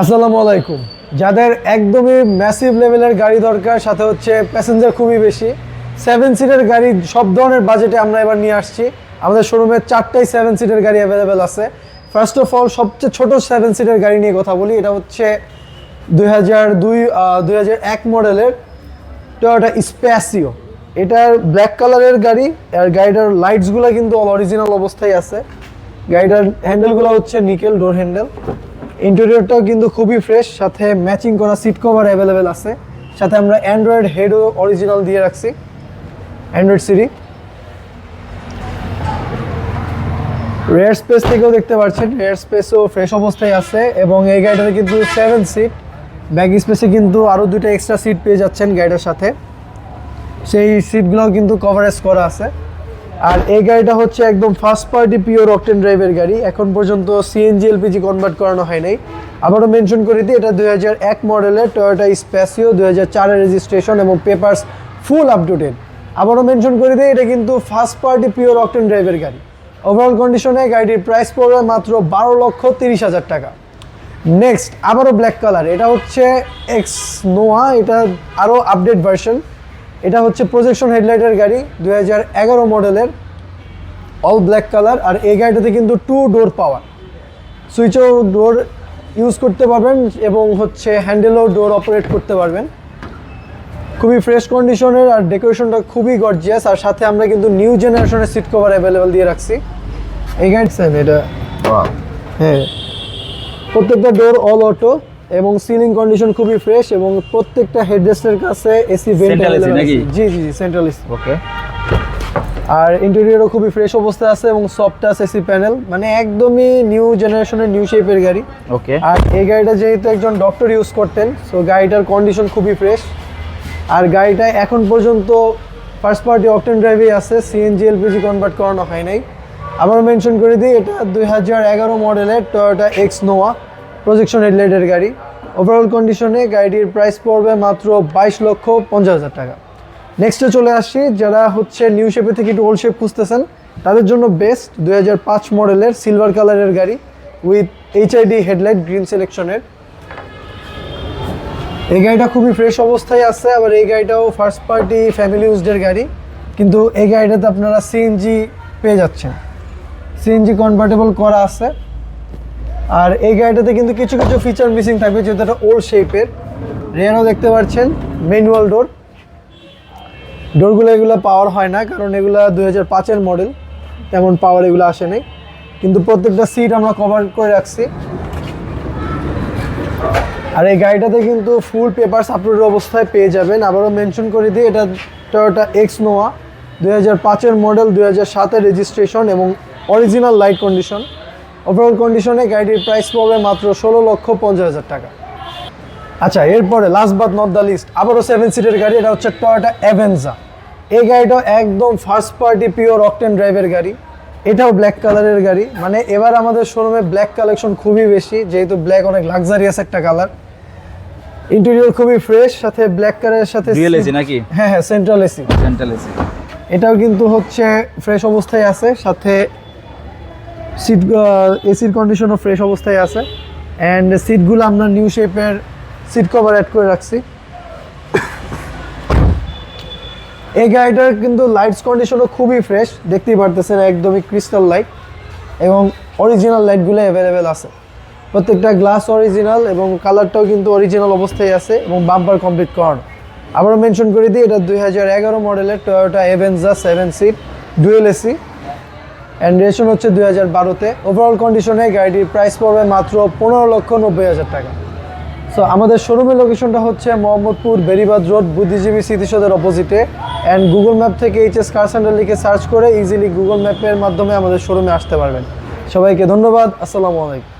আসসালামু আলাইকুম। যাদের একদমই ম্যাসিভ লেভেলের গাড়ি দরকার, সাথে হচ্ছে প্যাসেঞ্জার খুবই বেশি। সেভেন সিটের গাড়ি সব ধরনের বাজেটে আমরা এবার নিয়ে আসছি। আমাদের শোরুমে চারটাই সেভেন সিটের গাড়ি অ্যাভেলেবেল আছে। ফার্স্ট অফ অল সবচেয়ে ছোট সেভেন সিটের গাড়ি নিয়ে কথা বলি, এটা হচ্ছে দুই হাজার দুই হাজার এক মডেলের টয়োটা স্প্যাসিও এটার ব্ল্যাক কালারের গাড়ি, আর গাড়িটার লাইটসগুলো কিন্তু অরিজিনাল অবস্থায় আছে। গাড়িটার হ্যান্ডেলগুলো হচ্ছে নিকেল ডোর হ্যান্ডেল ইন্টেরিয়রটাও কিন্তু খুবই ফ্রেশ সাথে ম্যাচিং করা সিট কভার অ্যাভেলেবেল আছে। সাথে আমরা অ্যান্ড্রয়েড হেডও অরিজিনাল দিয়ে রাখছি অ্যান্ড্রয়েড সিরি রেয়ার স্পেস থেকেও দেখতে পাচ্ছেন রেয়ার স্পেসও ফ্রেশ অবস্থায় আছে এবং এই গাড়িটাতে কিন্তু সেভেন সিট ব্যাগ স্পেসে কিন্তু আরও দুটো এক্সট্রা সিট পেয়ে যাচ্ছেন গাড়িটার সাথে। সেই সিটগুলোও কিন্তু কভারেজ করা আছে। আর এই গাড়িটা হচ্ছে একদম ফার্স্ট পার্টি পিওর অকটেন ড্রাইভের গাড়ি। এখন পর্যন্ত সিএনজি এলপিজি কনভার্ট করানো হয় নাই। আবারও মেনশন করে দিই, এটা দুই এক মডেলের টয়োটা স্প্যাসিও দুই হাজার রেজিস্ট্রেশন এবং papers full up to date আবারও মেনশন করে দিই, এটা কিন্তু ফার্স্ট পার্টি পিওর অকটেন ড্রাইভের গাড়ি। ওভারঅল কন্ডিশনে গাড়িটির প্রাইস পড়বে মাত্র বারো লক্ষ তিরিশ হাজার টাকা। নেক্সট আবারও ব্ল্যাক কালার এটা হচ্ছে এক্স নোয়া এটা আরও আপডেট ভার্সন এটা হচ্ছে প্রজেকশন হেডলাইটের গাড়ি দু হাজার এগারো মডেলের অল ব্ল্যাক কালার আর এই গাড়িটাতে কিন্তু টু ডোর পাওয়ার সুইচও ডোর ইউজ করতে পারবেন এবং হচ্ছে হ্যান্ডেলও ডোর অপারেট করতে পারবেন। খুবই ফ্রেশ কন্ডিশনের আর ডেকোরেশনটা খুবই গর্জিয়াস আর সাথে আমরা কিন্তু নিউ জেনারেশনের সিট কভার অ্যাভেলেবেল দিয়ে রাখছি। এই গাড়ি স্যার এটা। হ্যাঁ। প্রত্যেকটা ডোর অল অটো এবং সিলিং কন্ডিশন খুবই ফ্রেশ এবং প্রত্যেকটা হেডরেস্টের কাছে এসি ভেন্ট? জি জি জি সেন্ট্রাল এসি ওকে আর ইন্টেরিয়রও খুবই ফ্রেশ অবস্থায় আছে এবং সফট টাচ এসি প্যানেল মানে একদমই নিউ জেনারেশনের নিউ শেপের গাড়ি। ওকে আর এই গাড়িটা যেহেতু একজন ডক্টর ইউজ করতেন সো গাড়িটার কন্ডিশন খুবই ফ্রেশ আর গাড়িটা এখন পর্যন্ত ফার্স্ট পার্টি অকটেন ড্রাইভেই আছে সিএনজি এলপিজি কনভার্ট করানো হয় নাই। আবার মেনশন করে দিই এটা দুই হাজার এগারো মডেলের টয়োটা এক্স নোয়া প্রজেকশন হেডলাইটের গাড়ি। ওভারঅল কন্ডিশনে গাড়িটির প্রাইস পড়বে মাত্র বাইশ লক্ষ পঞ্চাশ হাজার টাকা। নেক্সটে চলে আসছি যারা হচ্ছে নিউ শেপে থেকে একটু ওল্ড শেপ খুঁজতেছেন, তাদের জন্য বেস্ট দুই হাজার পাঁচ মডেলের সিলভার কালারের গাড়ি উইথ এইচআইডি হেডলাইট গ্রিন সিলেকশনের এই গাড়িটা খুবই ফ্রেশ অবস্থায় আছে, আবার এই গাড়িটাও ফার্স্ট পার্টি ফ্যামিলি ইউজডের গাড়ি। কিন্তু এই গাড়িটাতে আপনারা সিএনজি পেয়ে যাচ্ছেন। সিএনজি কনভার্টেবল করা আছে। আর এই গাড়িটাতে কিন্তু কিছু কিছু ফিচার মিসিং থাকবে, যেহেতু এটা ওল্ড শেপের রেয়ারও দেখতে পাচ্ছেন ম্যানুয়াল ডোর ডোরগুলো এগুলো পাওয়ার হয় না, কারণ এগুলো দুই হাজার পাঁচের মডেল তেমন পাওয়ার এগুলো আসে নাই। কিন্তু প্রত্যেকটা সিট আমরা কভার করে রাখছি। আর এই গাড়িটাতে কিন্তু ফুল পেপারস আপলোড অবস্থায় পেয়ে যাবেন। আবারও মেনশন করে দিই, এটা টয়োটা এক্স নোয়া দুই হাজার পাঁচের মডেল দুই হাজার সাতের রেজিস্ট্রেশন এবং অরিজিনাল লাইট কন্ডিশন ওভারঅল কন্ডিশনে গাড়িটির প্রাইস পড়বে মাত্র ষোলো লক্ষ পঞ্চাশ হাজার টাকা। আচ্ছা এরপরে last but not the least আবারও সেভেন সিটের গাড়ি এটা হচ্ছে টয়োটা অ্যাভেঞ্জা এই গাড়িটাও একদম ফার্স্ট পার্টি পিওর অকটেন ড্রাইভের গাড়ি। এটাও ব্ল্যাক কালারের গাড়ি। মানে এবার আমাদের শোরুমে ব্ল্যাক কালেকশন খুবই বেশি যেহেতু ব্ল্যাক অনেক লাক্সারিয়াস একটা কালার ইন্টেরিয়র খুবই ফ্রেশ সাথে ব্ল্যাক কালারের সাথে রিয়েল এসি নাকি? হ্যাঁ হ্যাঁ সেন্ট্রাল এসি সেন্ট্রাল এসি এটাও কিন্তু হচ্ছে ফ্রেশ অবস্থায় আছে সাথে সিট এসির কন্ডিশনও ফ্রেশ অবস্থায় আছে। অ্যান্ড সিটগুলো আমরা নিউ শেপের সিট কভার অ্যাড করে রাখছি। এই গাড়িটার কিন্তু লাইটস কন্ডিশনও খুবই ফ্রেশ দেখতেই পারতেছেন একদমই ক্রিস্টাল লাইট এবং অরিজিনাল লাইটগুলো অ্যাভেলেবেল আছে। প্রত্যেকটা গ্লাস অরিজিনাল এবং কালারটাও কিন্তু অরিজিনাল অবস্থায় আছে এবং বাম্পার কমপ্লিট করানো। আবারও মেনশন করে দিই, এটা দুই হাজার এগারো মডেলের Toyota Avanza seven seat dual AC and ration হচ্ছে দুই হাজার বারোতে ওভারঅল কন্ডিশনে গাড়িটির প্রাইস পড়বে মাত্র পনেরো লক্ষ নব্বই হাজার টাকা। সো আমাদের শোরুমের লোকেশনটা হচ্ছে মোহাম্মদপুর বেরিবাদ রোড, বুদ্ধিজীবী স্মৃতিসদের অপোজিটে অ্যান্ড গুগল ম্যাপ থেকে এইচএস কার সেন্টার লিখে সার্চ করে ইজিলি গুগল ম্যাপের মাধ্যমে আমাদের শোরুমে আসতে পারবেন। সবাইকে ধন্যবাদ, আসসালামু আলাইকুম।